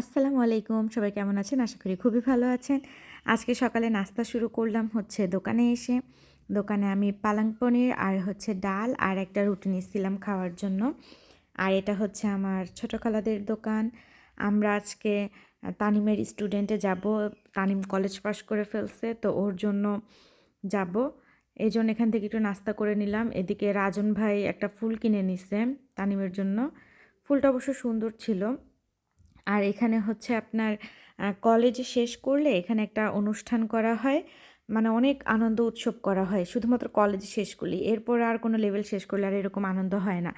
আসসালামু আলাইকুম, সবাই কেমন আছেন? আশা করি খুবই ভালো আছেন। আজকে সকালে নাস্তা শুরু করলাম হচ্ছে দোকানে এসে। দোকানে আমি পালং পনির আর হচ্ছে ডাল আর একটা রুটি নিয়েছিলাম খাওয়ার জন্য। আর এটা হচ্ছে আমার ছোটো খালাদের দোকান। আমরা আজকে তানিমের স্টুডেন্টে যাব। তানিম কলেজ পাস করে ফেলছে, তো ওর জন্য যাব। এই জন্য এখান থেকে একটু নাস্তা করে নিলাম। এদিকে রাজন ভাই একটা ফুল কিনে নিছে তানিমের জন্য। ফুলটা অবশ্য সুন্দর ছিল। আর এখানে হচ্ছে আপনার কলেজ শেষ করলে এখানে একটা অনুষ্ঠান করা হয়। মানে অনেক আনন্দ উৎসব করা হয়। শুধুমাত্র কলেজ শেষ করলে। এরপর আর কোনো লেভেল শেষ করলে আর এরকম আনন্দ হয় না।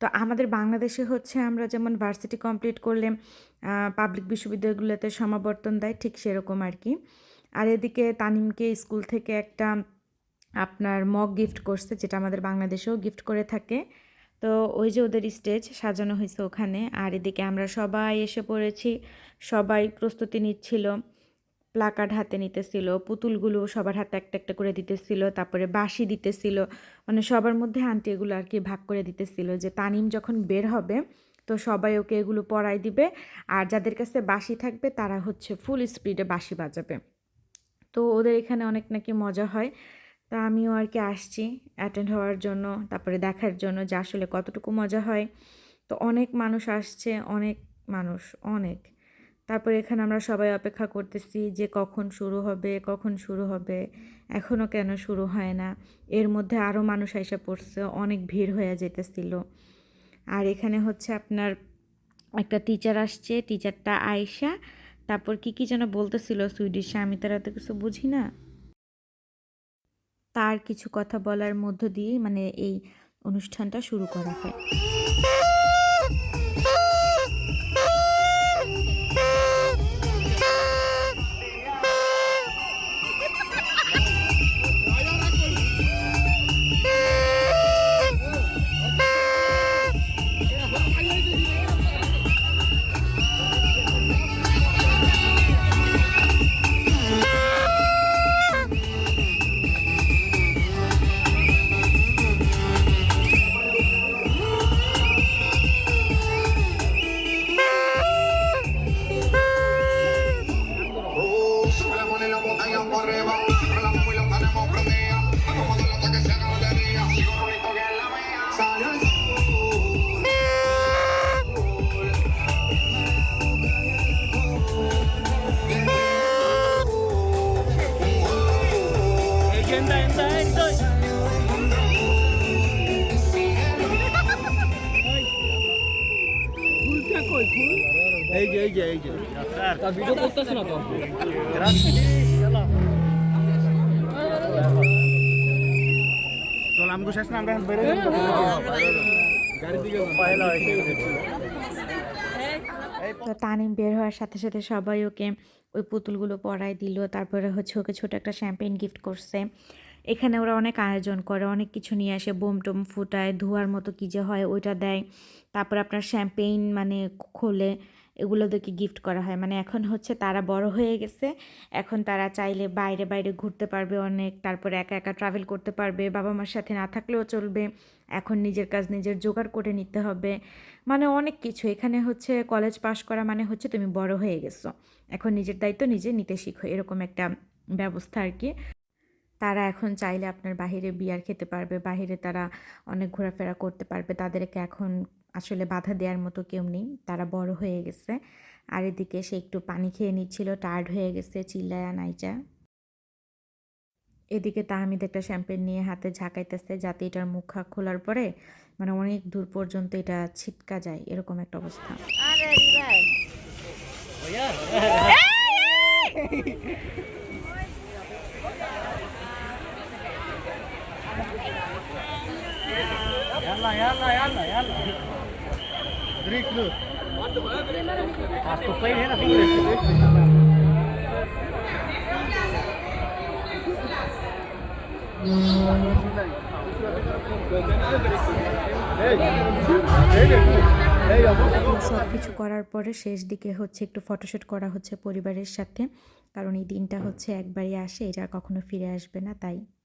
তো আমাদের বাংলাদেশে হচ্ছে আমরা যেমন ভার্সিটি কমপ্লিট করলে পাবলিক বিশ্ববিদ্যালয়গুলোতে সমাবর্তন দেয় ঠিক সেরকম আর কি। আর এদিকে তানিমকে স্কুল থেকে একটা আপনার মগ গিফট করছে যেটা আমাদের বাংলাদেশেও গিফট করে থাকে। তো ওই যে ওদের স্টেজ সাজানো হয়েছে ওখানে। আর এদিকে আমরা সবাই এসে পড়েছি, সবাই প্রস্তুতি নিচ্ছিল প্লাকার্ড হাতে নিতেছিল, পুতুলগুলো সবার হাতে একটা একটা করে দিতেছিল, তারপরে বাঁশি দিতেছিল মানে সবার মধ্যে আন্টি এগুলো আর কি ভাগ করে দিতেছিল যে তানিম যখন বের হবে, তো সবাই ওকে এগুলো পরাই দিবে, আর যাদের কাছে বাঁশি থাকবে তারা হচ্ছে ফুল স্পিডে বাঁশি বাজাবে। তো ওদের এখানে অনেক নাকি মজা হয়। তা আমিও আর কি আসছি অ্যাটেন্ড হওয়ার জন্য, তারপরে দেখার জন্য যে আসলে কতটুকু মজা হয়। তো অনেক মানুষ আসছে, অনেক মানুষ, অনেক। তারপরে এখানে আমরা সবাই অপেক্ষা করতেছি যে কখন শুরু হবে, কখন শুরু হবে এখনও কেন শুরু হয় না। এর মধ্যে আরও মানুষ এসে পড়ছে, অনেক ভিড় হয়ে যেতেছিল আর এখানে হচ্ছে আপনার একটা টিচার আসছে টিচারটা আয়শা তারপর কি কি যেন বলতেছিল সুইডিশে আমি তারা তো কিছু বুঝি না। তার কিছু কথা বলার মধ্য দিয়ে মানে এই অনুষ্ঠানটা শুরু করা হয়। ভিডিও করতেছ না তো? চল আমগো শেষ না আমরা এখন গাড়ি দিকে পয়লা তো তানিম বের হওয়ার সাথে সাথে সবাই ওকে ওই পুতুলগুলো পরায় দিল। তারপরে হচ্ছে ওকে ছোট একটা শ্যাম্পেন গিফট করছে। এখানে ওরা অনেক আয়োজন করে অনেক কিছু নিয়ে আসে। বোম টোম ফুটায় ধোয়ার মতো কী যে হয় ওইটা দেয়। তারপর আপনার শ্যাম্পেইন মানে খোলে। এগুলো ওদেরকে গিফট করা হয়। মানে এখন হচ্ছে তারা বড় হয়ে গেছে। এখন তারা চাইলে বাইরে বাইরে ঘুরতে পারবে অনেক। তারপরে একা একা ট্রাভেল করতে পারবে। বাবা মার সাথে না থাকলেও চলবে। এখন নিজের কাজ নিজের জোগাড় করে নিতে হবে। মানে অনেক কিছু। এখানে হচ্ছে কলেজ পাশ করা মানে হচ্ছে তুমি বড় হয়ে গেছো। এখন নিজের দায়িত্ব নিজে নিতে শিখো। এরকম একটা ব্যবস্থা আর কি। তারা এখন চাইলে আপনার বাহিরে বিয়ার খেতে পারবে বাহিরে তারা অনেক ঘোরাফেরা করতে পারবে তাদেরকে এখন আসলে বাধা দেওয়ার মতো কেউ নেই তারা বড় হয়ে গেছে। আর এদিকে সে একটু পানি খেয়ে নিচ্ছিল টায়ার্ড হয়ে গেছে চিল্লায়া নাইচা। এদিকে তাহমিদ একটা শ্যাম্পেন নিয়ে হাতে ঝাঁকাইতেছে যাতে এটার মুখ খা খোলার পরে মানে অনেক দূর পর্যন্ত এটা ছিটকা যায় এরকম একটা অবস্থা। يلا يلا يلا يلا دريك له الطفيل هنا في সব কিছু করার পরে শেষ দিকে হচ্ছে একটু ফটোশ্যুট করা হচ্ছে পরিবারের সাথে কারণ এই দিনটা হচ্ছে একবারই আসে এটা আর কখনো ফিরে আসবে না তাই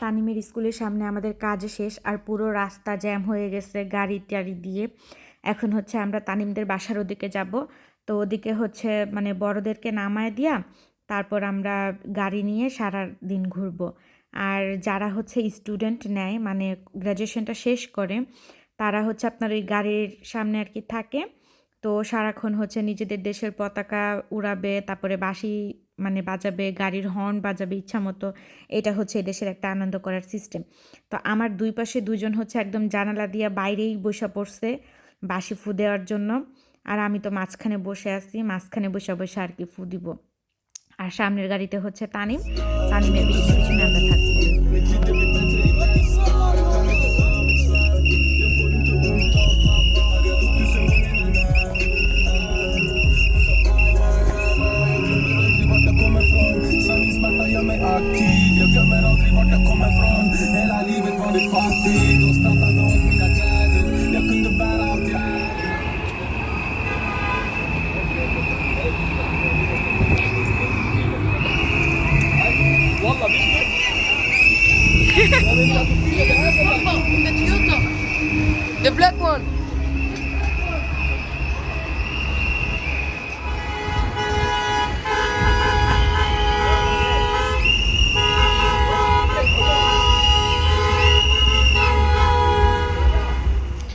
তানিমের স্কুলের সামনে আমাদের কাজ শেষ আর পুরো রাস্তা জ্যাম হয়ে গেছে গাড়ি টাড়ি দিয়ে। এখন হচ্ছে আমরা তানিমদের বাসার ওদিকে যাব। তো ওদিকে হচ্ছে মানে বড়দেরকে নামায় দিয়া তারপর আমরা গাড়ি নিয়ে সারা দিন ঘুরবো। আর যারা হচ্ছে স্টুডেন্ট নেয় মানে গ্র্যাজুয়েশনটা শেষ করে, তারা হচ্ছে আপনার ওই গাড়ির সামনে আর কি থাকে। তো সারাক্ষণ হচ্ছে নিজেদের দেশের পতাকা উড়াবে, তারপরে বাঁশি মানে বাজাবে, গাড়ির হর্ন বাজাবে ইচ্ছা মতো, এটা হচ্ছে এদেশের একটা আনন্দ করার সিস্টেম তো আমার দুই পাশে দুজন হচ্ছে একদম জানালা দিয়া বাইরেই বসে পড়ছে, বাঁশি ফু দেওয়ার জন্য। আর আমি তো মাঝখানে বসে আছি, মাঝখানে বসে বসে আর কি ফু দিব। আর সামনের গাড়িতে হচ্ছে তানিম। তানিমের পিছনে পিছনে আমরা থাকব black one.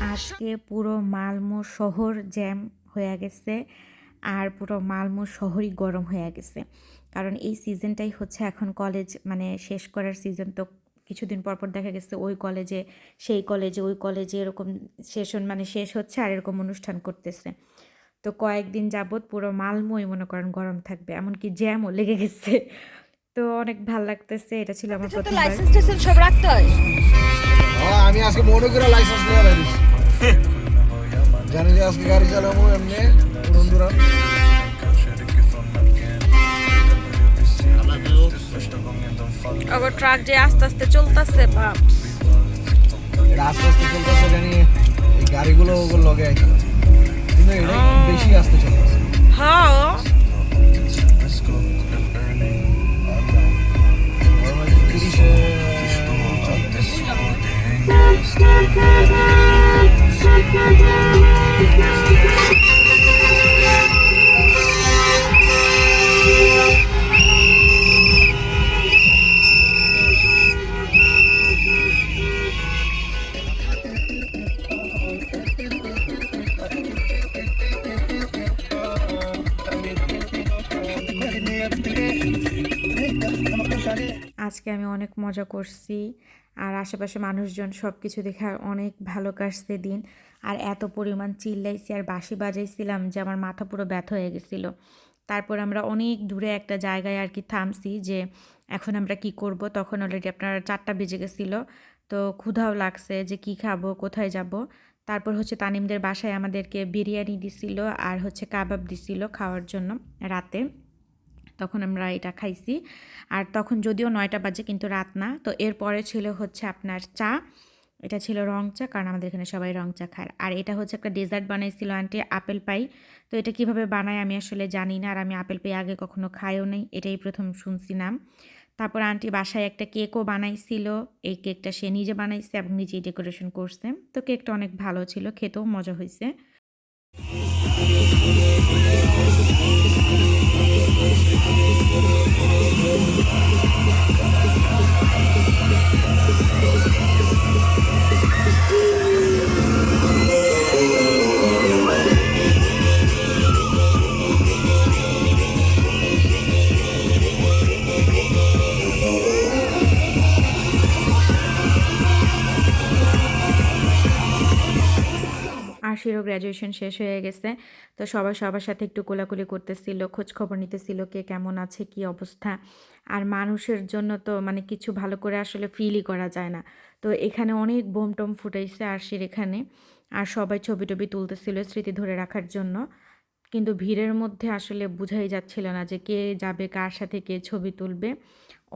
আজকে পুরো মালমো শহর জ্যাম হয়ে গেছে আর পুরো মালমো শহরই গরম হয়ে গেছে কারণ এই সিজনটাই হচ্ছে এখন কলেজ মানে শেষ করার সিজন তো কিছুদিন পর পর দেখা গেছে ওই কলেজে সেই কলেজে ওই কলেজে এরকম সেশন মানে শেষ হচ্ছে আর এরকম অনুষ্ঠান করতেছে। তো কয়েকদিন যাবৎ পুরো মালময় মনে করেন গরম থাকবে এমনকি জ্যামও লেগে গেছে। তো অনেক ভালো লাগতেছে এটা ছিল আমার তো প্রথমবার। লাইসেন্স টাইসেন্স সব রাখতে হয়। আমি আজকে মনে করে লাইসেন্স নিয়ে বাইরিস জানি যে আজকে গাড়ি চালাবো এমনি বন্ধুরা আবার ট্রাক যে আস্তে আস্তে চলতেছে বাপ এটা আস্তে আস্তে চলতেছে জানি এই গাড়িগুলো ওগো লগে আইতে কিন্তু এটা বেশি আস্তে চলতেছে হ্যাঁ নর্মালি আজকে আমি অনেক মজা করছি, আর আশেপাশে মানুষজন সব কিছু দেখে অনেক ভালো কাটছে দিন। আর এত পরিমাণ চিল্লাইছি আর বাঁশি বাজাইছিলাম যে আমার মাথা পুরো ব্যথা হয়ে গেছিল। তারপর আমরা অনেক দূরে একটা জায়গায় আর কি থামছি যে এখন আমরা কি করব? তখন অলরেডি আপনার চারটা বেজে গেছিল। তো ক্ষুধাও লাগছে যে কি খাব, কোথায় যাব? তারপর হচ্ছে তানিমদের বাসায় আমাদেরকে বিরিয়ানি দিছিল আর হচ্ছে কাবাব দিছিল খাওয়ার জন্য রাতে। তখন আমরা এটা খাইছি। আর তখন যদিও নয়টা বাজে কিন্তু রাত না, তো এরপরে ছিল হচ্ছে আপনার চা। এটা ছিল রং চা, কারণ আমাদের এখানে সবাই রং চা খায়। আর এটা হচ্ছে একটা ডেজার্ট বানাইছিল আন্টি আপেল পাই তো এটা কীভাবে বানায় আমি আসলে জানি না, আর আমি আপেল পাই আগে কখনো খাইও নাই, এটাই প্রথম শুনছি নাম। তারপর আন্টি বাসায় একটা কেকও বানাইছিল, এই কেকটা সে নিজে বানাইছে এবং নিজেই ডেকোরেশন করছে। তো কেকটা অনেক ভালো ছিল, খেতেও মজা হয়েছে Thank you. আরশিরও গ্র্যাজুয়েশন শেষ হয়ে গেছে। তো সবাই সবার সাথে একটু কোলাকুলি করতেছিল খোঁজ খবর নিতেছিল কে কেমন আছে, কি অবস্থা। আর মানুষের জন্য তো মানে কিছু ভালো করে আসলে ফিলই করা যায় না। তো এখানে অনেক বোম টোম ফুটাইছে আরশির এখানে। আর সবাই ছবি টবি তুলতেছিল স্মৃতি ধরে রাখার জন্য। কিন্তু ভিড়ের মধ্যে আসলে বোঝাই যাচ্ছিল না যে কে যাবে, কার সাথে কে ছবি তুলবে।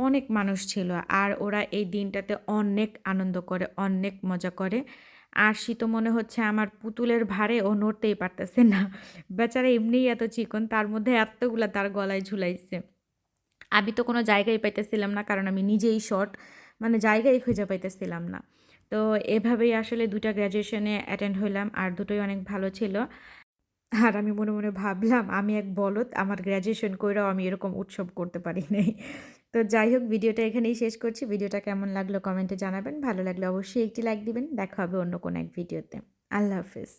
অনেক মানুষ ছিল। আর ওরা এই দিনটাতে অনেক আনন্দ করে, অনেক মজা করে। আর শীত মনে হচ্ছে আমার পুতুলের ভারে ও নড়তেই পারতেছে না। বেচারা এমনিই এত চিকন, তার মধ্যে এতগুলা তার গলায় ঝুলাইছে। আমি তো কোনো জায়গায় পাইতেছিলাম না, কারণ আমি নিজেই শর্ট মানে জায়গায় খুঁজে পাইতেছিলাম না। তো এভাবেই আসলে দুটা গ্র্যাজুয়েশনে অ্যাটেন্ড হইলাম, আর দুটোই অনেক ভালো ছিল। আর আমি মনে মনে ভাবলাম, আমি এক বলত আমার গ্র্যাজুয়েশন কইরাও আমি এরকম উৎসব করতে পারি নাই। তো যাই হোক, ভিডিওটা এখানেই শেষ করছি। ভিডিওটা কেমন লাগল কমেন্টে জানাবেন। ভালো লাগলে অবশ্যই একটি লাইক দিবেন। দেখা হবে অন্য কোনো এক ভিডিওতে। আল্লাহ হাফিজ।